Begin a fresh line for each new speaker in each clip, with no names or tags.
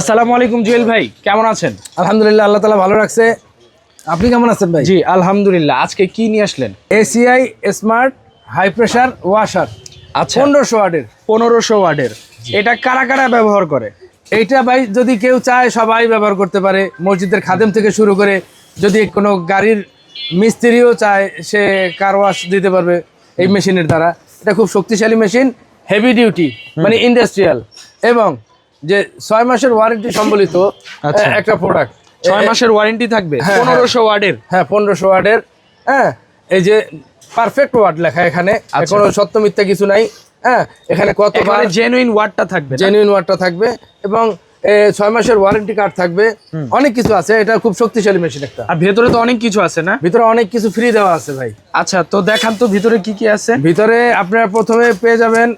আসসালামু আলাইকুম জুয়েল ভাই কেমন আছেন?
আলহামদুলিল্লাহ আল্লাহ তালা ভালো রাখছে। আপনি কেমন আছেন ভাই?
জি আলহামদুলিল্লাহ। আজকে কি নিয়ে আসলেন?
ACI smart high pressure washer
আচ্ছা।
পনেরোশো ওয়ার্ডের
পনেরোশো ওয়ার্ডের এটা কারা কারা ব্যবহার করে?
এইটা ভাই যদি কেউ চায় সবাই ব্যবহার করতে পারে। মসজিদের খাদেম থেকে শুরু করে যদি কোনো গাড়ির মিস্ত্রিও চায় সে কার ওয়াশ দিতে পারবে এই মেশিনের দ্বারা। এটা খুব শক্তিশালী মেশিন হেভি ডিউটি মানে ইন্ডাস্ট্রিয়াল এবং যে ছয় মাসের ওয়ারেন্টি সম্বলিত
আচ্ছা।
একটা প্রোডাক্ট
ছয় মাসের ওয়ারেন্টি থাকবে?
হ্যাঁ, হ্যাঁ।
পনেরোশো ওয়ার্ডের?
হ্যাঁ পনেরোশো ওয়ার্ডের। হ্যাঁ এই যে পারফেক্ট ওয়ার্ড লেখা এখানে।
আচ্ছা।
কোনো সত্য মিথ্যা কিছু নাই। হ্যাঁ এখানে কত
একেবারে জেনুইন ওয়ার্ডটা থাকবে
জেনুইন ওয়ার্ডটা থাকবে। এবং ছয় মাসের ওয়ারেন্টি কার্ড থাকবে। অনেক কিছু আছে। এটা খুব শক্তিশালী মেশিন একটা।
আর ভেতরে তো অনেক কিছু আছে না?
ভিতরে অনেক কিছু ফ্রি দেওয়া আছে ভাই।
আচ্ছা তো দেখান তো ভিতরে কি কি আছে?
ভিতরে আপনারা প্রথমে পেয়ে যাবেন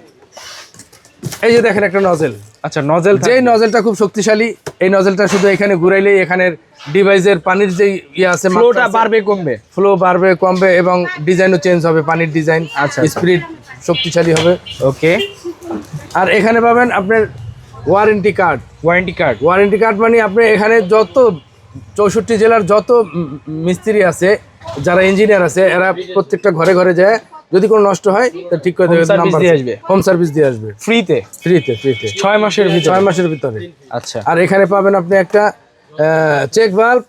এই যে দেখেন একটা নজেল
আচ্ছা নজেল
যেই নজেলটা খুব শক্তিশালী এই নজেলটা শুধু এখানে ঘুরাইলেই এখানের ডিভাইসের পানির যে ইয়ে আছে
ফ্লোটা বাড়বে কমবে।
ফ্লো বাড়বে কমবে এবং ডিজাইনও চেঞ্জ হবে পানির ডিজাইন
আচ্ছা, আচ্ছা।
স্পিড শক্তিশালী হবে।
ওকে
আর এখানে পাবেন আপনার warranty card
warranty card
warranty card মানে আপনি এখানে যত চৌষট্টি জেলার যত মিস্ত্রি আছে যারা ইঞ্জিনিয়ার আছে এরা প্রত্যেকটা ঘরে ঘরে যায় যদি কোনো নষ্ট হয় তা ঠিক করে দেবে
service দিয়ে আসবে।
হোম সার্ভিস দিয়ে আসবে।
ফ্রিতে
ফ্রিতে ফ্রিতে
ছয় মাসের ভিতরে?
ছয় মাসের ভিতরে।
আচ্ছা।
আর এখানে পাবেন আপনি একটা চেক ভাল্ব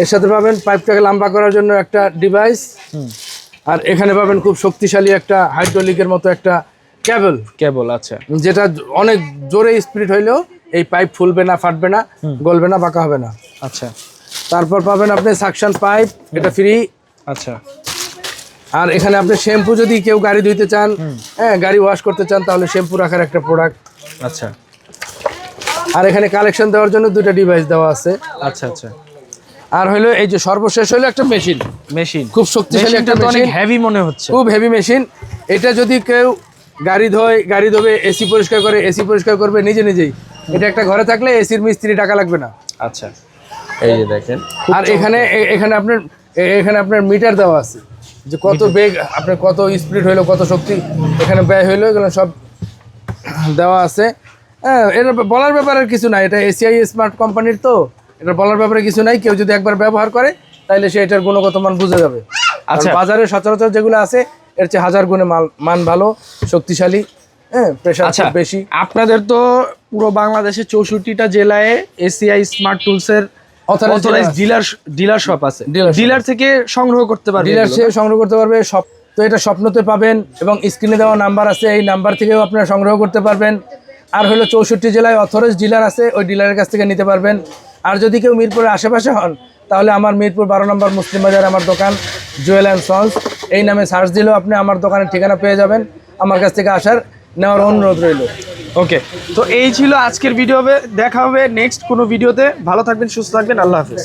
এর সাথে পাবেন পাইপটাকে লম্বা করার জন্য একটা ডিভাইস আর এখানে পাবেন খুব শক্তিশালী একটা হাইড্রোলিকের মতো একটা ক্যাবল
কেবল আচ্ছা।
যেটা অনেক জোরে স্পিড হইলেও এই পাইপ ফুলবে না ফাটবে না গলবে না বাঁকা হবে না।
আচ্ছা।
তারপর পাবেন আপনি সাকশন পাইপ এটা ফ্রি
আচ্ছা।
আর এখানে আপনি শ্যাম্পু যদি কেউ গাড়ি ধুইতে চান হ্যাঁ গাড়ি ওয়াশ করতে চান তাহলে শ্যাম্পু রাখার একটা প্রোডাক্ট
আচ্ছা।
আর এখানে কালেকশন দেওয়ার জন্য দুটো ডিভাইস দেওয়া আছে।
আচ্ছা আচ্ছা।
আর হলো এই যে সর্বশেষ হলো একটা মেশিন
মেশিন
খুব শক্তিশালী একটা মেশিন
হেভি মনে হচ্ছে।
খুব হেভি মেশিন এটা যদি কেউ গাড়ি ধোয় গাড়ি ধোবে এসি পরিষ্কার করে এসি পরিষ্কার করবে নিজে নিজেই। এটা একটা ঘরে থাকলে এসির মিস্ত্রি টাকা লাগবে না।
আচ্ছা। এই যে দেখেন
আর এখানে এখানে আপনার এখানে আপনার মিটার দেওয়া আছে। যে কত বেগ আপনার কত স্পিড হইল কত শক্তি এখানে ব্যয় হইল এগুলো সব দেওয়া আছে। হ্যাঁ এটা বলার ব্যাপারে কিছু নাই। এটা এসিআই স্মার্ট কোম্পানির তো এটা বলার ব্যাপারে কিছু নাই। কেউ যদি একবার ব্যবহার করে তাহলে সে এটার গুণগত মান বুঝে যাবে।
আচ্ছা।
বাজারে সচরাচর যেগুলো আছে এর চেয়ে হাজার গুণে মাল মান ভালো শক্তিশালী হ্যাঁ প্রেশার
আচ্ছা
বেশি।
আপনাদের তো পুরো বাংলাদেশে চৌষট্টিটা জেলায় ACI smart tools
Authorized
dealer dealer shop আছে। ডিলার থেকে সংগ্রহ করতে পারবে
ডিলার। সে সংগ্রহ করতে পারবে সব তো এটা স্বপ্নতে পাবেন এবং স্ক্রিনে দেওয়া নাম্বার আছে এই নাম্বার থেকেও আপনারা সংগ্রহ করতে পারবেন। আর হলো চৌষট্টি জেলায় অথরাইজ ডিলার আছে ওই ডিলারের কাছ থেকে নিতে পারবেন। আর যদি কেউ মিরপুরের আশেপাশে হন তাহলে আমার মিরপুর বারো নম্বর মুসলিম বাজার আমার দোকান জুয়েল অ্যান্ড সন্স। এই নামে সার্চ দিলেও আপনি আমার দোকানের ঠিকানা পেয়ে যাবেন। আমার কাছ থেকে আসার নেওয়ার অনুরোধ রইল।
ওকে তো এই ছিল আজকের ভিডিও হবে, দেখা হবে নেক্সট কোনো ভিডিওতে ভালো থাকবেন, সুস্থ থাকবেন, আল্লাহ হাফিজ।